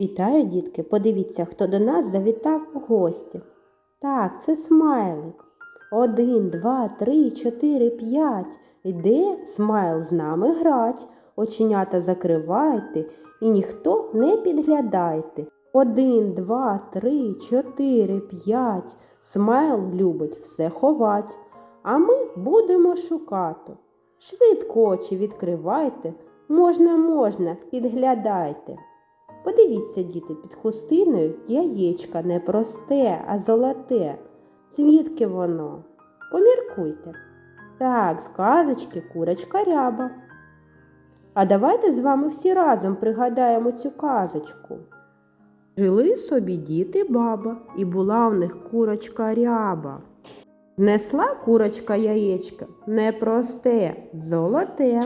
Вітаю, дітки! Подивіться, хто до нас завітав у гості. Так, це смайлик. Один, два, три, чотири, п'ять. Іде смайл з нами грать. Оченята закривайте і ніхто не підглядайте. Один, два, три, чотири, п'ять. Смайл любить все ховать. А ми будемо шукати. Швидко очі відкривайте. Можна, можна, підглядайте. Подивіться, діти, під хустиною яєчка не просте, а золоте. Звідки воно? Поміркуйте. Так, з казочки курочка ряба. А давайте з вами всі разом пригадаємо цю казочку. Жили собі діти баба, і була в них курочка ряба. Несла курочка яєчка непросте, золоте.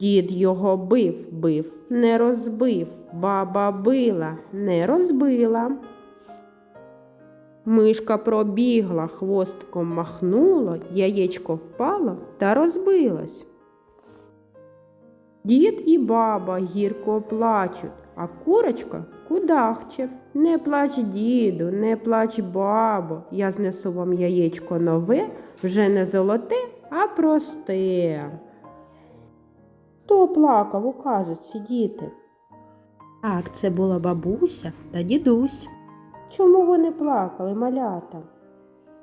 Дід його бив, бив, не розбив, баба била, не розбила. Мишка пробігла, хвостком махнула, яєчко впало та розбилось. Дід і баба гірко плачуть, а курочка кудахче. Не плач, діду, не плач, бабо, я знесу вам яєчко нове, вже не золоте, а просте. Хто плакав у казочці, діти? Так, це була бабуся та дідусь. Чому вони плакали, малята?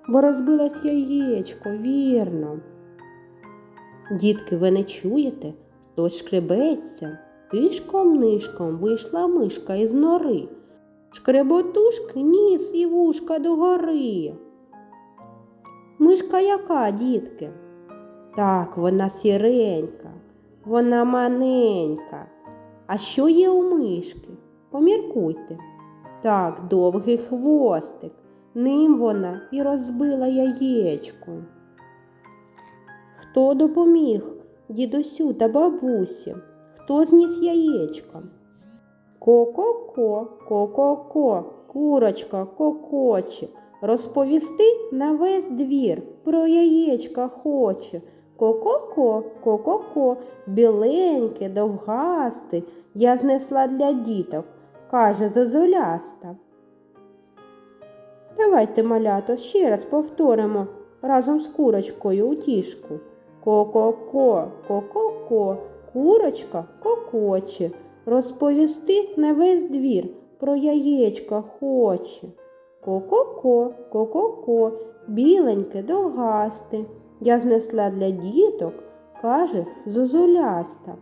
Бо розбилось яєчко, вірно. Дітки, ви не чуєте? Хтось шкребеться. Тишком-нишком вийшла мишка із нори. Шкреботушки ніс і вушка догори. Мишка яка, дітки? Так, вона сіренька, вона маненька. А що є у мишки? Поміркуйте. Так, довгий хвостик. Ним вона і розбила яєчко. Хто допоміг дідусю та бабусі? Хто зніс яєчко? Ко-ко-ко, ко-ко-ко, курочка кокоче, розповісти на весь двір про яєчка хоче. Ко-ко-ко, ко-ко-ко, біленьке, довгасте, я знесла для діток, каже зозуляста. Давайте, малято, ще раз повторимо разом з курочкою утішку. Ко-ко-ко, ко-ко-ко, курочка кокоче, розповісти на весь двір про яєчка хоче. Ко-ко-ко, ко-ко-ко, біленьке, довгасте, я знесла для діток, каже зозуляста.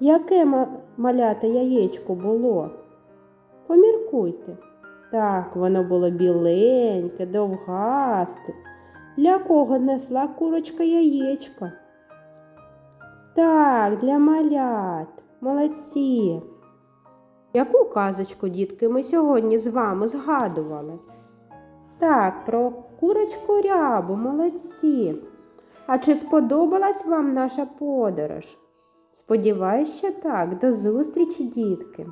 Яке ма- малята яєчко було? Поміркуйте. Так, воно було біленьке, довгасте. Для кого несла курочка яєчко? Так, для малят. Молодці. Яку казочку, дітки, ми сьогодні з вами згадували? Так, про курочку рябу, молодці. А чи сподобалась вам наша подорож? Сподіваюсь, що так. До зустрічі, дітки!